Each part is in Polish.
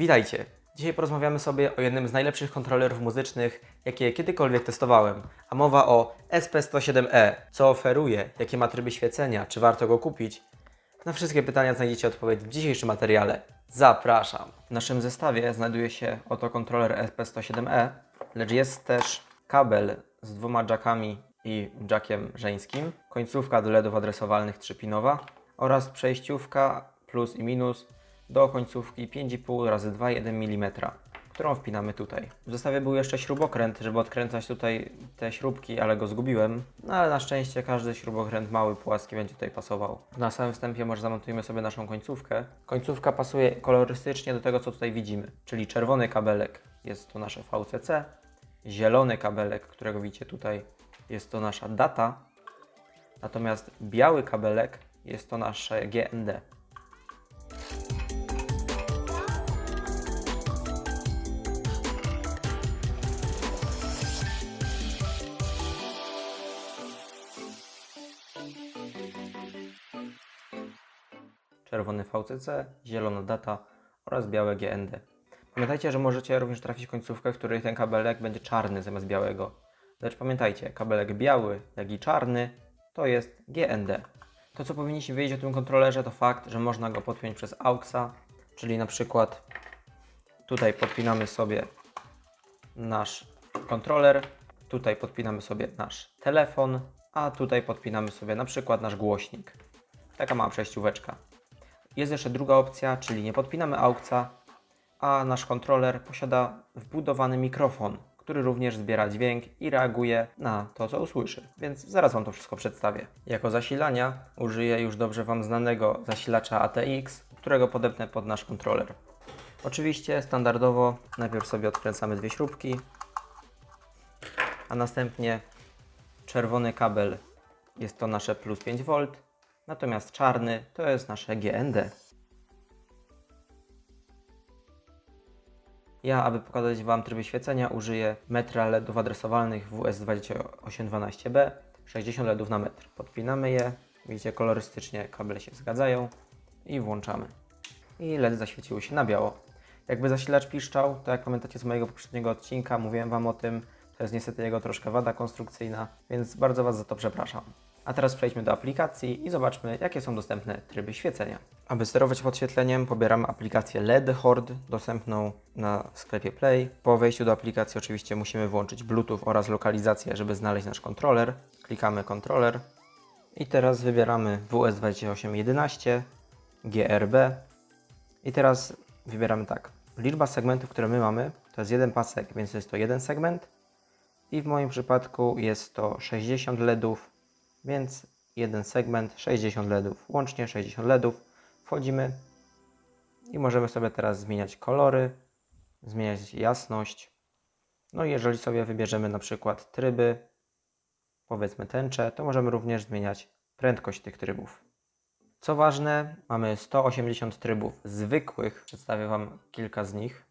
Witajcie! Dzisiaj porozmawiamy sobie o jednym z najlepszych kontrolerów muzycznych, jakie kiedykolwiek testowałem, a mowa o SP107E. Co oferuje, jakie ma tryby świecenia, czy warto go kupić? Na wszystkie pytania znajdziecie odpowiedź w dzisiejszym materiale. Zapraszam! W naszym zestawie znajduje się oto kontroler SP107E, lecz jest też kabel z dwoma jackami i jackiem żeńskim, końcówka do LEDów adresowalnych 3-pinowa oraz przejściówka plus i minus do końcówki 5,5 razy 2,1 mm, którą wpinamy tutaj. W zestawie był jeszcze śrubokręt, żeby odkręcać tutaj te śrubki, ale go zgubiłem. No ale na szczęście każdy śrubokręt mały, płaski będzie tutaj pasował. Na samym wstępie może zamontujemy sobie naszą końcówkę. Końcówka pasuje kolorystycznie do tego, co tutaj widzimy, czyli czerwony kabelek jest to nasze VCC, zielony kabelek, którego widzicie tutaj, jest to nasza data, natomiast biały kabelek jest to nasze GND. Czerwony VCC, zielona data oraz białe GND. Pamiętajcie, że możecie również trafić końcówkę, w której ten kabelek będzie czarny zamiast białego. Lecz pamiętajcie, kabelek biały, jak i czarny to jest GND. To, co powinniście wiedzieć o tym kontrolerze, to fakt, że można go podpiąć przez AUXa, czyli na przykład tutaj podpinamy sobie nasz kontroler, tutaj podpinamy sobie nasz telefon, a tutaj podpinamy sobie na przykład nasz głośnik. Taka mała przejścióweczka. Jest jeszcze druga opcja, czyli nie podpinamy AUXa, a nasz kontroler posiada wbudowany mikrofon, który również zbiera dźwięk i reaguje na to, co usłyszy. Więc zaraz Wam to wszystko przedstawię. Jako zasilania użyję już dobrze Wam znanego zasilacza ATX, którego podepnę pod nasz kontroler. Oczywiście standardowo najpierw sobie odkręcamy dwie śrubki, a następnie czerwony kabel jest to nasze plus 5V, natomiast czarny to jest nasze GND. Ja, aby pokazać Wam tryby świecenia, użyję metra LEDów adresowalnych WS2812B, 60 LEDów na metr. Podpinamy je, widzicie kolorystycznie kable się zgadzają i włączamy. I LED zaświeciły się na biało. Jakby zasilacz piszczał, to jak pamiętacie z mojego poprzedniego odcinka, mówiłem Wam o tym, to jest niestety jego troszkę wada konstrukcyjna, więc bardzo Was za to przepraszam. A teraz przejdźmy do aplikacji i zobaczmy, jakie są dostępne tryby świecenia. Aby sterować podświetleniem, pobieramy aplikację LED Horde, dostępną na sklepie Play. Po wejściu do aplikacji oczywiście musimy włączyć Bluetooth oraz lokalizację, żeby znaleźć nasz kontroler. Klikamy kontroler i teraz wybieramy WS2811, GRB i teraz wybieramy tak. Liczba segmentów, które my mamy, to jest jeden pasek, więc jest to jeden segment i w moim przypadku jest to 60 LEDów, więc jeden segment, 60 LEDów, łącznie 60 LEDów. Wchodzimy i możemy sobie teraz zmieniać kolory, zmieniać jasność. No i jeżeli sobie wybierzemy na przykład tryby, powiedzmy tęcze, to możemy również zmieniać prędkość tych trybów. Co ważne, mamy 180 trybów zwykłych. Przedstawię Wam kilka z nich.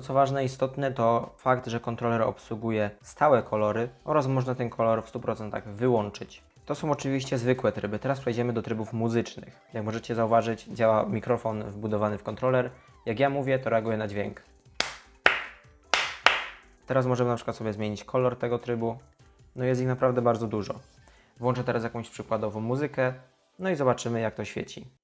To co ważne i istotne to fakt, że kontroler obsługuje stałe kolory oraz można ten kolor w 100% wyłączyć. To są oczywiście zwykłe tryby. Teraz przejdziemy do trybów muzycznych. Jak możecie zauważyć, działa mikrofon wbudowany w kontroler. Jak ja mówię, to reaguje na dźwięk. Teraz możemy na przykład sobie zmienić kolor tego trybu. No jest ich naprawdę bardzo dużo. Włączę teraz jakąś przykładową muzykę, no i zobaczymy jak to świeci.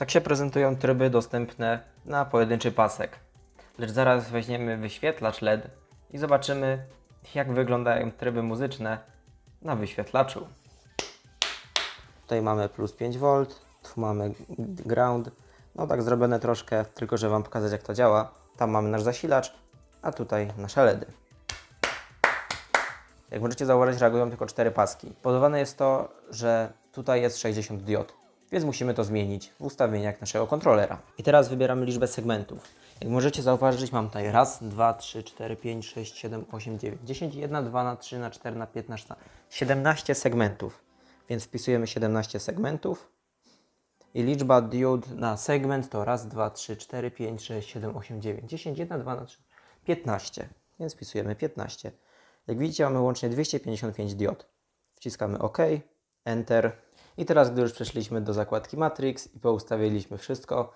Tak się prezentują tryby dostępne na pojedynczy pasek. Lecz zaraz weźmiemy wyświetlacz LED i zobaczymy, jak wyglądają tryby muzyczne na wyświetlaczu. Tutaj mamy plus 5V, tu mamy ground. No tak zrobione troszkę, tylko że Wam pokazać jak to działa. Tam mamy nasz zasilacz, a tutaj nasze LEDy. Jak możecie zauważyć, reagują tylko cztery paski. Powodowane jest to, że tutaj jest 60 diod, więc musimy to zmienić w ustawieniach naszego kontrolera. I teraz wybieramy liczbę segmentów. Jak możecie zauważyć, mam tutaj raz, dwa, trzy, cztery, pięć, sześć, siedem, osiem, dziewięć, dziesięć, jedna, dwa, na trzy, na cztery, na piętnaście, na 17 segmentów. Więc wpisujemy 17 segmentów. I liczba diod na segment to raz, dwa, trzy, cztery, pięć, sześć, siedem, osiem, dziewięć, dziesięć, jedna, dwa, na trzy, 15. Więc wpisujemy 15. Jak widzicie, mamy łącznie 255 diod. Wciskamy OK, Enter. I teraz, gdy już przeszliśmy do zakładki Matrix i poustawiliśmy wszystko,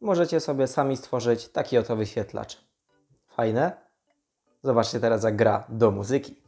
możecie sobie sami stworzyć taki oto wyświetlacz. Fajne? Zobaczcie teraz, jak gra do muzyki.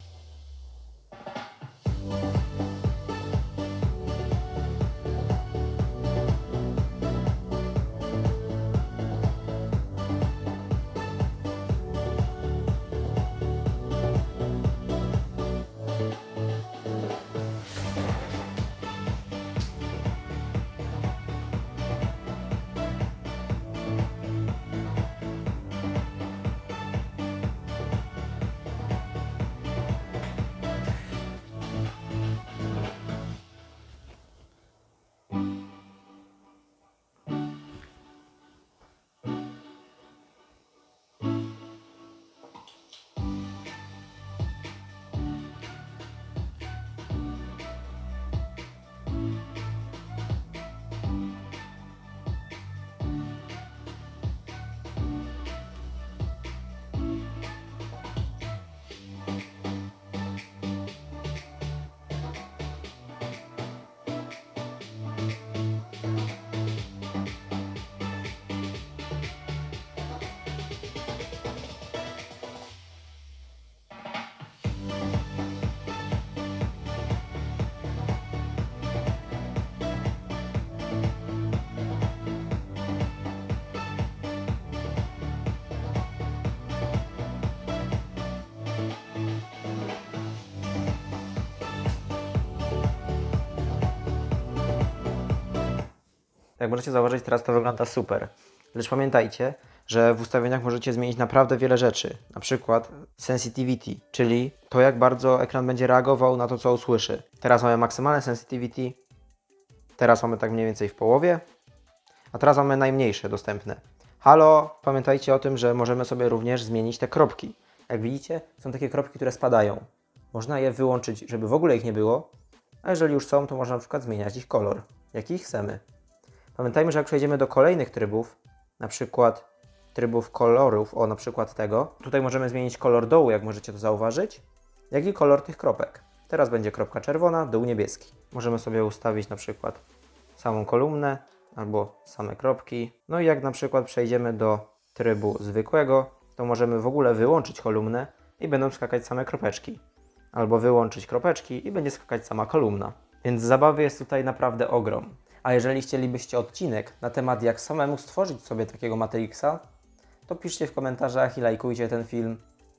Jak możecie zauważyć, teraz to wygląda super. Lecz pamiętajcie, że w ustawieniach możecie zmienić naprawdę wiele rzeczy. Na przykład sensitivity, czyli to jak bardzo ekran będzie reagował na to, co usłyszy. Teraz mamy maksymalne sensitivity, teraz mamy tak mniej więcej w połowie, a teraz mamy najmniejsze dostępne. Halo, pamiętajcie o tym, że możemy sobie również zmienić te kropki. Jak widzicie, są takie kropki, które spadają. Można je wyłączyć, żeby w ogóle ich nie było, a jeżeli już są, to można na przykład zmieniać ich kolor, jaki chcemy. Pamiętajmy, że jak przejdziemy do kolejnych trybów, na przykład trybów kolorów, o na przykład tego, tutaj możemy zmienić kolor dołu, jak możecie to zauważyć, jak i kolor tych kropek. Teraz będzie kropka czerwona, dół niebieski. Możemy sobie ustawić na przykład samą kolumnę albo same kropki. No i jak na przykład przejdziemy do trybu zwykłego, to możemy w ogóle wyłączyć kolumnę i będą skakać same kropeczki. Albo wyłączyć kropeczki i będzie skakać sama kolumna. Więc zabawy jest tutaj naprawdę ogrom. A jeżeli chcielibyście odcinek na temat jak samemu stworzyć sobie takiego Matrixa, to piszcie w komentarzach i lajkujcie ten film.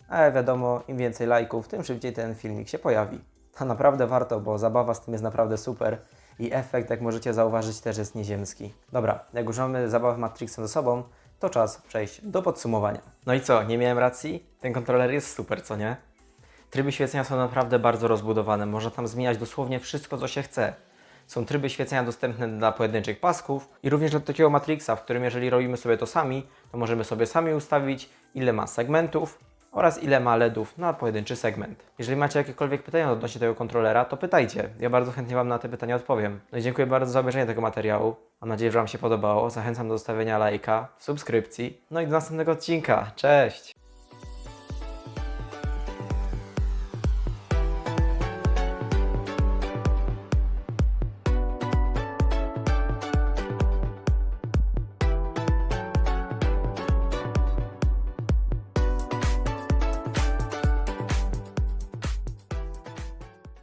A wiadomo, im więcej lajków, tym szybciej ten filmik się pojawi. A naprawdę warto, bo zabawa z tym jest naprawdę super i efekt, jak możecie zauważyć, też jest nieziemski. Dobra, jak już mamy zabawę Matrixem ze sobą, to czas przejść do podsumowania. No i co, nie miałem racji? Ten kontroler jest super, co nie? Tryby świecenia są naprawdę bardzo rozbudowane. Można tam zmieniać dosłownie wszystko, co się chce. Są tryby świecenia dostępne dla pojedynczych pasków i również dla takiego Matrixa, w którym jeżeli robimy sobie to sami, to możemy sobie sami ustawić ile ma segmentów oraz ile ma LEDów na pojedynczy segment. Jeżeli macie jakiekolwiek pytania odnośnie tego kontrolera, to pytajcie. Ja bardzo chętnie Wam na te pytania odpowiem. No i dziękuję bardzo za obejrzenie tego materiału. Mam nadzieję, że Wam się podobało. Zachęcam do zostawienia lajka, subskrypcji. No i do następnego odcinka. Cześć!